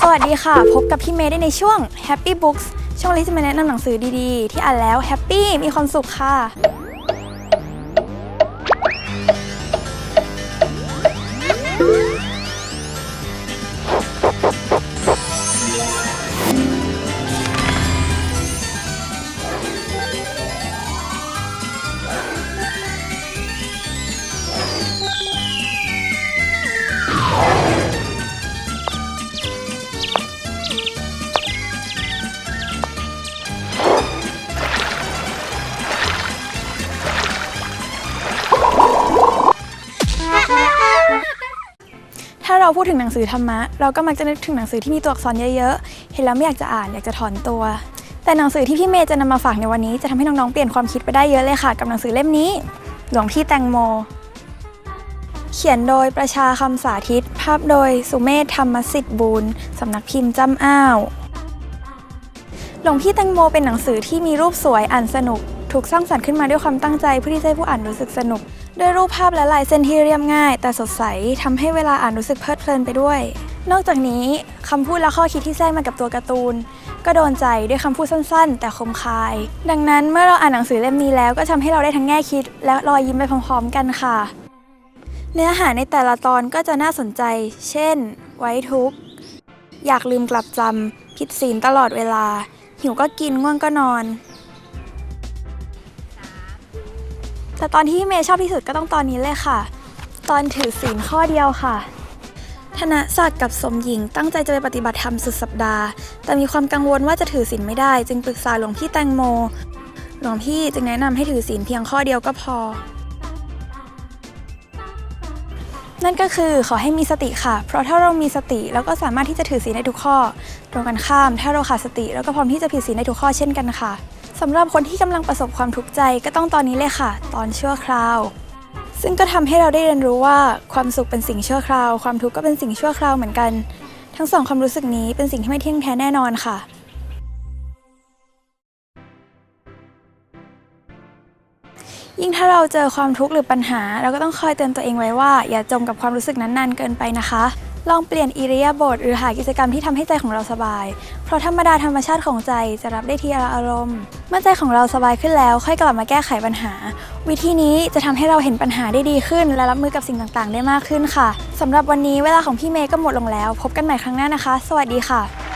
สวัสดีค่ะ พบกับพี่เมย์ได้ในช่วง Happy Books ช่วงที่จะมาแนะนำหนังสือดีๆ ที่อ่านแล้วแฮปปี้มีความสุขค่ะ ถ้าเราพูดถึงหนังสือธรรมะ เราก็มักจะนึกถึงหนังสือที่มีตัวอักษรเยอะๆ เห็นแล้วไม่อยากจะอ่านอยากจะถอนตัว แต่หนังสือที่พี่เมย์จะนำมาฝากในวันนี้ จะทำให้น้องๆเปลี่ยนความคิดไปได้เยอะเลยค่ะ กับหนังสือเล่มนี้ หลวงพี่แตงโม เขียนโดยประชาคำสาธิต ภาพโดยสุเมธธรรมสิทธิ์บูรณ์สำนักพิมพ์จำอ้าว หลวงพี่แตงโมเป็นหนังสือที่มีรูปสวยอ่านสนุกถูกสร้างสรรค์ขึ้นมาด้วยความตั้งใจเพื่อที่จะให้ผู้อ่านรู้สึกสนุก ด้วยรูปภาพและลายเส้นที่เรียบง่าย แต่สดใสทำให้เวลาอ่านรู้สึกเพลิดเพลินไปด้วย นอกจากนี้คำพูดและข้อคิดที่แทรกมากับตัวการ์ตูน ก็โดนใจด้วยคำพูดสั้น ๆ แต่คมคาย ดังนั้นเมื่อเราอ่านหนังสือเล่มนี้แล้วก็ทำให้เราได้ทั้งแง่คิด และรอยยิ้มไปพร้อมๆกันค่ะ เนื้อหาในแต่ละตอนก็จะน่าสนใจ เช่น ไว้ทุกข์อยากลืมกลับจำผิดศีลตลอดเวลา หิวก็กินง่วงก็นอน แต่ตอนที่เมย์ชอบที่สุดก็ต้องตอนนี้เลยค่ะ ตอนถือศีลข้อเดียวค่ะ ธนศักดิ์กับสมหญิงตั้งใจจะไปปฏิบัติธรรมสุดสัปดาห์ แต่มีความกังวลว่าจะถือศีลไม่ได้ จึงปรึกษาหลวงพี่แตงโม หลวงพี่จึงแนะนำให้ถือศีลเพียงข้อเดียวก็พอ นั่นก็คือขอให้มีสติค่ะ เพราะถ้าเรามีสติเราก็สามารถที่จะถือศีลได้ทุกข้อ ตรงกันข้าม ถ้าเราขาดสติเราก็พร้อมที่จะผิดศีลได้ทุกข้อเช่นกันค่ะสำหรับคนที่กำลังประสบความทุกข์ใจก็ต้องตอนนี้เลยค่ะ ตอนชั่วคราว ซึ่งก็ทำให้เราได้เรียนรู้ว่าความสุขเป็นสิ่งชั่วคราว ความทุกข์ก็เป็นสิ่งชั่วคราวเหมือนกัน ทั้งสองความรู้สึกนี้เป็นสิ่งที่ไม่เที่ยงแท้แน่นอนค่ะ ยิ่งถ้าเราเจอความทุกข์หรือปัญหา เราก็ต้องคอยเตือนตัวเองไว้ว่า อย่าจมกับความรู้สึกนั้นนานเกินไปนะคะ ลองเปลี่ยนอิริยาบถหรือหากิจกรรมที่ทำให้ใจของเราสบาย เพราะธรรมดาธรรมชาติของใจจะรับได้ทีละอารมณ์ เมื่อใจของเราสบายขึ้นแล้ว ค่อยกลับมาแก้ไขปัญหา วิธีนี้จะทำให้เราเห็นปัญหาได้ดีขึ้น และรับมือกับสิ่งต่างๆ ได้มากขึ้นค่ะสำหรับวันนี้เวลาของพี่เมย์ก็หมดลงแล้ว พบกันใหม่ครั้งหน้านะคะ สวัสดีค่ะ